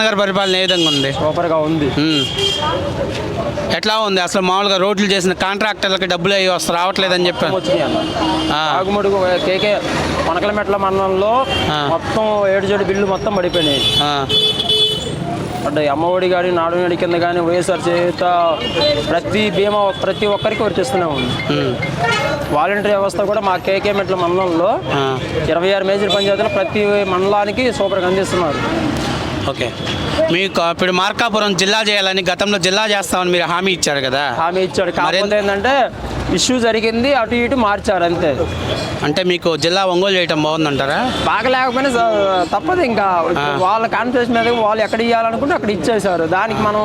గారి పరిపాలన ఏ విధంగా ఉంది? సూపర్గా ఉంది. ఎట్లా ఉంది? అసలు మామూలుగా రోడ్లు చేసిన కాంట్రాక్టర్లకి డబ్బులు అయ్యి వస్తారు రావట్లేదని చెప్పాను. ఆగుమడుగు కేకే కొనకలమెట్ల మండలంలో. మొత్తం ఏడు జోడి బిల్లు మొత్తం పడిపోయినాయి. అంటే అమ్మఒడి కానీ నాడు నాడి కింద కానీ వైఎస్ఆర్ చేత ప్రతి బీమా ప్రతి ఒక్కరికి వర్తిస్తూనే ఉంది. వాలంటరీ వ్యవస్థ కూడా మా కేకే మెట్ల మండలంలో ఇరవై ఆరు మేజర్ పంచాయతీలు ప్రతి మండలానికి సూపర్గా అందిస్తున్నారు. ఓకే మీకు ఇప్పుడు మార్కాపురం జిల్లా చేయాలని గతంలో జిల్లా చేస్తామని మీరు హామీ ఇచ్చారు కదా. హామీ ఇచ్చాడు. కాకపోతే ఏంటంటే ఇష్యూ జరిగింది అటు ఇటు మార్చారు అంతే. అంటే మీకు జిల్లా ఒంగోలు చేయటం బాగుందంటారా? బాగా లేకపోయినా తప్పదు ఇంకా. వాళ్ళ కాన్ఫిడెన్స్ మీద వాళ్ళు ఎక్కడ ఇవ్వాలనుకుంటే అక్కడ ఇచ్చేశారు. దానికి మనం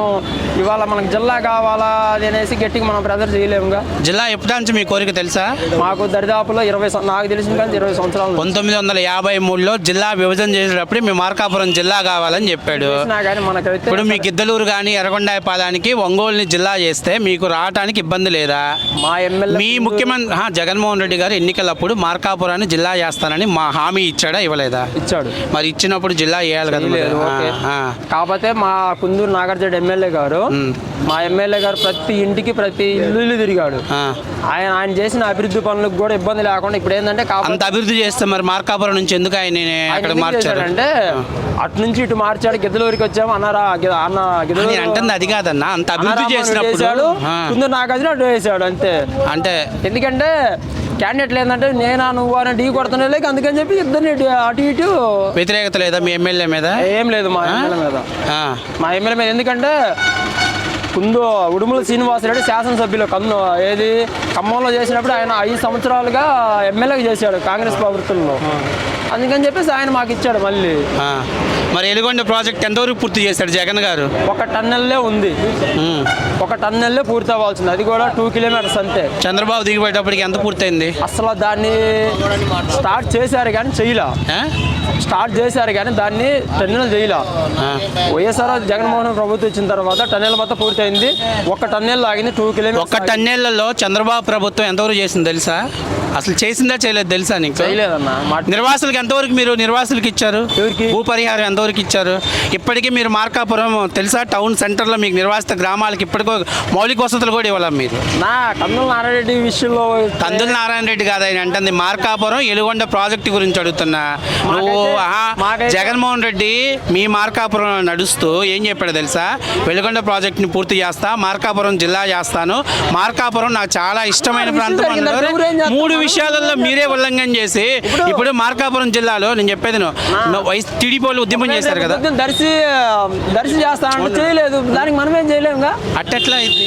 ఇవాళ మనకు జిల్లా కావాలా అది అనేసి గట్టిగా మనం ప్రెజర్ చేయలేముగా జిల్లా ఎప్పటి నుంచి మీ కోరిక తెలుసా? మాకు దరిదాపులో ఇరవై నాకు తెలిసిన కానీ ఇరవై సంవత్సరాలు. పంతొమ్మిది వందల యాభై మూడులో జిల్లా విభజన చేసేటప్పుడు మీ మార్కాపురం జిల్లా కావాలని చెప్పాడు. కానీ మనకైతే ఇప్పుడు మీ గిద్దలూరు కానీ ఎర్రగొండాయపాదానికి ఒంగోలుని జిల్లా చేస్తే మీకు రావడానికి ఇబ్బంది లేదా మా ఎమ్మెల్యే మీ ముఖ్యమంత్రి ఆ, జగన్మోహన్ రెడ్డి గారు ఎన్నికలప్పుడు మార్కాపురాన్ని జిల్లా చేస్తానని మా హామీ ఇచ్చాడా ఇవ్వలేదా ఇచ్చాడు మరి ఇచ్చినప్పుడు జిల్లా చేయాలి కదా మరి. లేదు, ఓకే. ఆ, ఆ. కాకపోతే మా కుందూరు నాగార్జున ఎమ్మెల్యే గారు మ్. మా ఎమ్మెల్యే గారు ప్రతి ఇంటికి ప్రతి ఇల్లు ఇల్లు తిరిగాడు ఆ. ఆయన ఆయన చేసిన అభివృద్ధి పనులకు కూడా ఇబ్బంది లేకుండా ఇప్పుడు ఏంటంటే అంత కాకపోతే అభివృద్ధి చేస్తే మరి మార్కాపురం నుంచి ఎందుకు ఆయన ఆయన అక్కడ ఎందుకు మార్చారు చేశాడంటే అటు నుంచి ఇటు మార్చాడు గిద్దలూరికి వచ్చాము అన్నారా గి- అన్న నేను అంటుంది అది కాదన్నా. అంత అభివృద్ధి చేసినప్పుడు కుందూరు నాగార్జున అటు వేసాడు అంతే. అంటే? ఎందుకంటే క్యాండిడేట్లు ఏంటంటే నేనా నువ్వు అని ఢీ కొడుతున్నా లేక అందుకని చెప్పి ఇద్దరిని అటు ఇటు వ్యతిరేకత లేదా మీ ఎమ్మెల్యే మీద? ఏం లేదు మా ఎమ్మెల్యే మీద. మా ఎమ్మెల్యే మీద ఎందుకంటే కుందు ఉడుమల శ్రీనివాసరెడ్డి శాసనసభ్యులు కన్ను ఏది ఖమ్మంలో చేసినప్పుడు ఆయన ఐదు సంవత్సరాలుగా ఎమ్మెల్యేగా చేశాడు కాంగ్రెస్ ప్రభుత్వంలో. అందుకని చెప్పేసి ఆయన మాకు ఇచ్చాడు మళ్ళీ. మరి ఎలుగొండ ప్రాజెక్ట్ ఎంతవరకు పూర్తి చేశాడు జగన్ గారు? ఒక టన్నెల్లే ఉంది. ఒక టన్నెల్లే పూర్తి అవ్వాల్సింది అది కూడా టూ కిలోమీటర్స్ అంతే. చంద్రబాబు దిగిపోయేటప్పటికి ఎంత పూర్తయింది? అసలు దాన్ని స్టార్ట్ చేశారు కానీ చేయలా? స్టార్ట్ చేశారు కానీ దాన్ని టన్నెల్ చేయలా. వైఎస్ఆర్ జగన్మోహన్ ప్రభుత్వం వచ్చిన తర్వాత టన్నెల్ మొత్తం పూర్తయింది ఒక టన్నెల్ ఆగింది టూ ఒక్క కిలోమీటర్స్ టన్నేళ్ళలో చంద్రబాబు ప్రభుత్వం ఎంతవరకు చేసింది తెలుసా? అసలు చేసిందా చేయలేదు తెలుసా నీకు? చేయలేదన్న. నిర్వాసులకు ఎంతవరకు మీరు నిర్వాసులకు ఇచ్చారు? భూ పరిహారం ఎంతవరకు ఇచ్చారు? ఇప్పటికీ మీరు మార్కాపురం తెలుసా? టౌన్ సెంటర్లో మీకు నిర్వాసిత గ్రామాలకు ఇప్పటికో మౌలిక వసతులు కూడా ఇవ్వాలి మీరు? నా కన్నుల నారాయణ విషయంలో కందుల నారాయణ రెడ్డి కాదు ఆయన అంటుంది మార్కాపురం ఎలుగొండ ప్రాజెక్టు గురించి అడుగుతున్నా. నువ్వు జగన్మోహన్ రెడ్డి మీ మార్కాపురం నడుస్తూ ఏం చెప్పాడు తెలుసా? వెలుగొండ ప్రాజెక్టుని పూర్తి చేస్తా మార్కాపురం జిల్లా చేస్తాను మార్కాపురం నాకు చాలా ఇష్టమైన ప్రాంతం? మూడు విషయాలలో మీరే ఉల్లంఘన చేసి ఇప్పుడు మార్కాపురం జిల్లాలో నేను చెప్పేది టీడీపీ వాళ్ళు ఉద్యమం చేశారు కదా. దర్శి దర్శి చేయలేదు. దానికి అట్టెట్లా ఇది?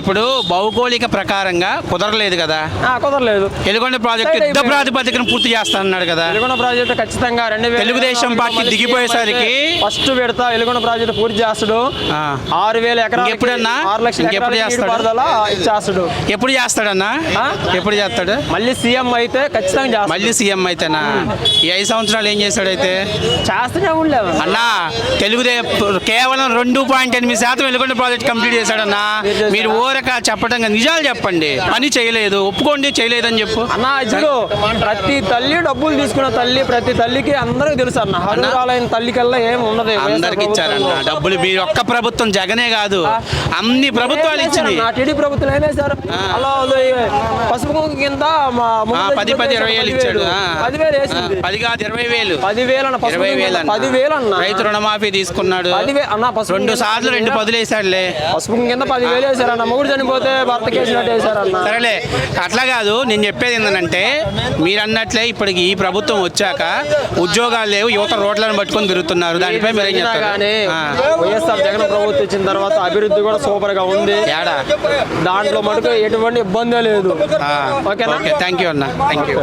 ఇప్పుడు భౌగోళిక ప్రకారంగా కుదరలేదు కదా. కుదరలేదు. ఎలుగొండ ప్రాజెక్టు యుద్ధ. ప్రాతిపదికన పూర్తి చేస్తానన్నాడు కదా. వెలుగొండ ప్రాజెక్టు ఖచ్చితంగా రెండు తెలుగుదేశం పార్టీ దిగిపోయేసరికి ఫస్ట్ విడత వెలుగొండ ప్రాజెక్టు పూర్తి చేస్తాడు. ఆరు వేల ఎకరాలు ఇంకెప్పుడన్నా? చేస్తాడు? ఎప్పుడు చేస్తాడన్నా? ఎప్పుడు చేస్తాడు? మళ్ళీ సీఎం అయితే ఖచ్చితంగా చేస్తాడు. మళ్ళీ సీఎం అయితేనా? ఈ ఐదు సంవత్సరాలు ఏం చేశాడు అయితే చేస్తూనే ఉండలేదు అన్నా తెలుగుదే కేవలం రెండు పాయింట్ ఎనిమిది శాతం వెలుగొండ ప్రాజెక్ట్ కంప్లీట్ చేశాడన్నా మీరు ఊరక చెప్పడం నిజాలు చెప్పండి. పని చేయలేదు ఒప్పుకోండి చేయలేదని చెప్పు. అన్న ఇప్పుడు ప్రతి తల్లి డబ్బులు తీసుకున్న తల్లి ప్రతి తల్లికి అందరికి తెలుసు అన్న. తల్లికల్లా ఏం ఉండదు అందరికి ఇచ్చారన్న. డబ్బులు మీరు ఒక్క ప్రభుత్వం జగనే కాదు. అన్ని ప్రభుత్వాలు ఇచ్చింది నా టీడీ ప్రభుత్వం ఏం వేశారు అలా ఉంది. పసుపు కింద పది పది ఇరవై వేలు ఇచ్చాడు. పదివేలు వేసింది. పది కాదు ఇరవై వేలు. పదివేలు అన్న ఇరవై వేలు అన్న. పదివేలు అన్న రైతు రుణమాఫీ తీసుకున్నాడు. అన్న రెండు సార్లు రెండు పదులు వేసాడులే పసుపు కింద పదివేలు వేశారు అన్న మొగుడు చనిపోతే భర్తకి వేసినట్టు వేశారన్న. సరేలే అట్లా కాదు. నేను చెప్పేది ఏంటంటే మీరు అన్నట్లే ఇప్పటికి ఈ ప్రభుత్వం వచ్చాక ఉద్యోగాలు లేవు యువత రోడ్లను పట్టుకొని తిరుగుతున్నారు. దానిపై మీరు వైఎస్ఆర్ జగన్ ప్రభుత్వం వచ్చిన తర్వాత అభివృద్ధి కూడా సూపర్గా ఉంది. ఏడా? దాంట్లో మటుకు ఎటువంటి ఇబ్బంది లేదు. ఓకేనా? ఓకే థ్యాంక్ యూ అన్న. Thank you